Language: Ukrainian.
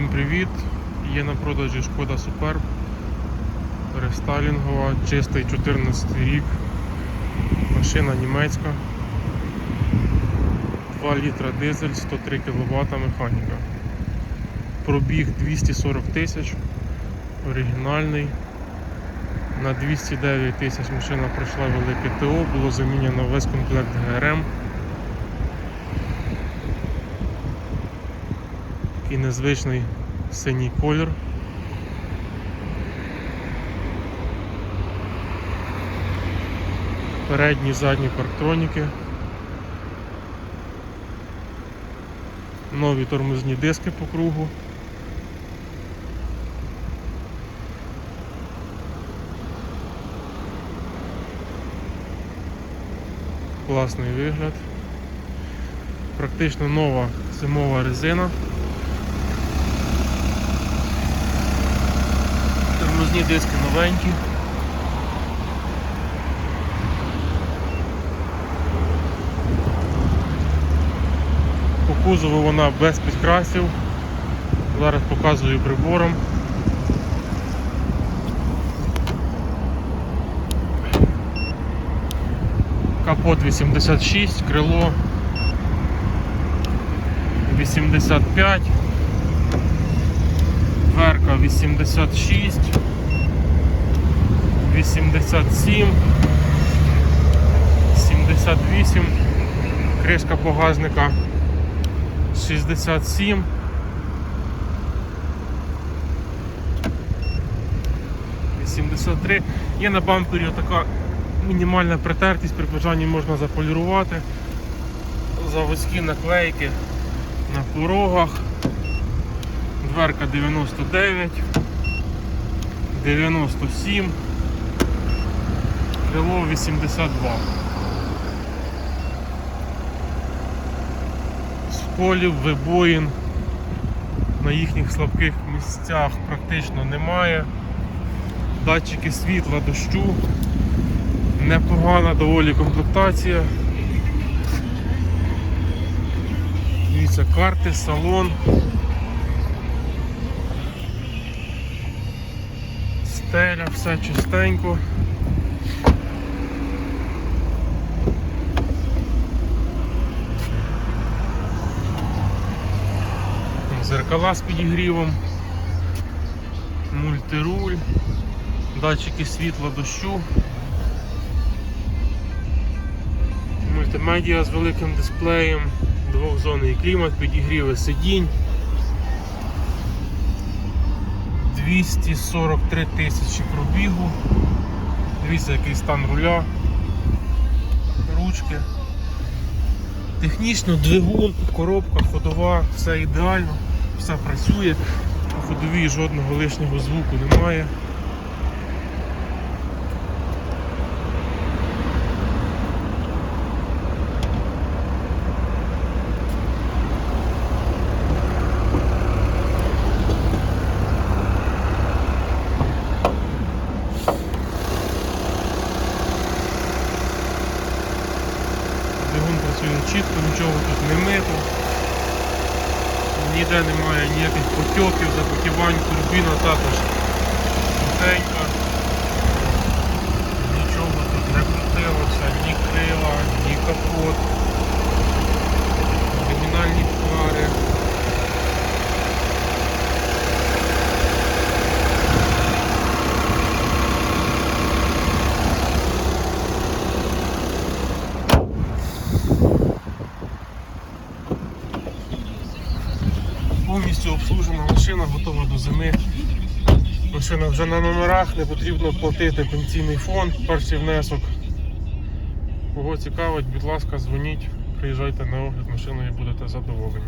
Всім привіт! Є на продажі Шкода Суперб. Рестайлінгова, чистий 14 рік. Машина німецька. 2 літра дизель, 103 кВт механіка. Пробіг 240 тисяч. Оригінальний. На 209 тисяч машина пройшла велике ТО, було замінено весь комплект ГРМ. Такий незвичний синій колір. Передні, задні парктроніки. Нові тормозні диски по кругу. Класний вигляд. Практично нова зимова резина. Тормозні диски новенькі. По кузову вона без підкрасів. Зараз показую прибором. Капот 86, крило 85, дверка 86, 87, 78, кришка багажника 67. три. Є на бампері така мінімальна притертість, при бажанні можна заполірувати. Заводські наклейки на порогах. Дверка 99, 97, крило 82. Сколів, вибоїн на їхніх слабких місцях практично немає. Датчики світла, дощу, непогана доволі комплектація. Дивіться, карти, салон. Стеля, все чистенько. Зеркала з підігрівом, мультируль, датчики світла дощу, мультимедіа з великим дисплеєм, двохзонний клімат, підігріви сидінь. 243 тисячі пробігу. Дивіться, який стан руля, ручки. Технічно двигун, коробка, ходова, все ідеально, все працює. У ходовій жодного лишнього звуку немає. Чітко, нічого тут не мито. Ніде немає ніяких потьоків, запотівань, турбіна також сухенька. Нічого тут не крутилося, ні крила, ні капот, Повністю обслужена машина, готова до зими. Машина вже на номерах, не потрібно платити пенсійний фонд, перший внесок. Кого цікавить, будь ласка, дзвоніть, приїжджайте на огляд машиною будете задоволені.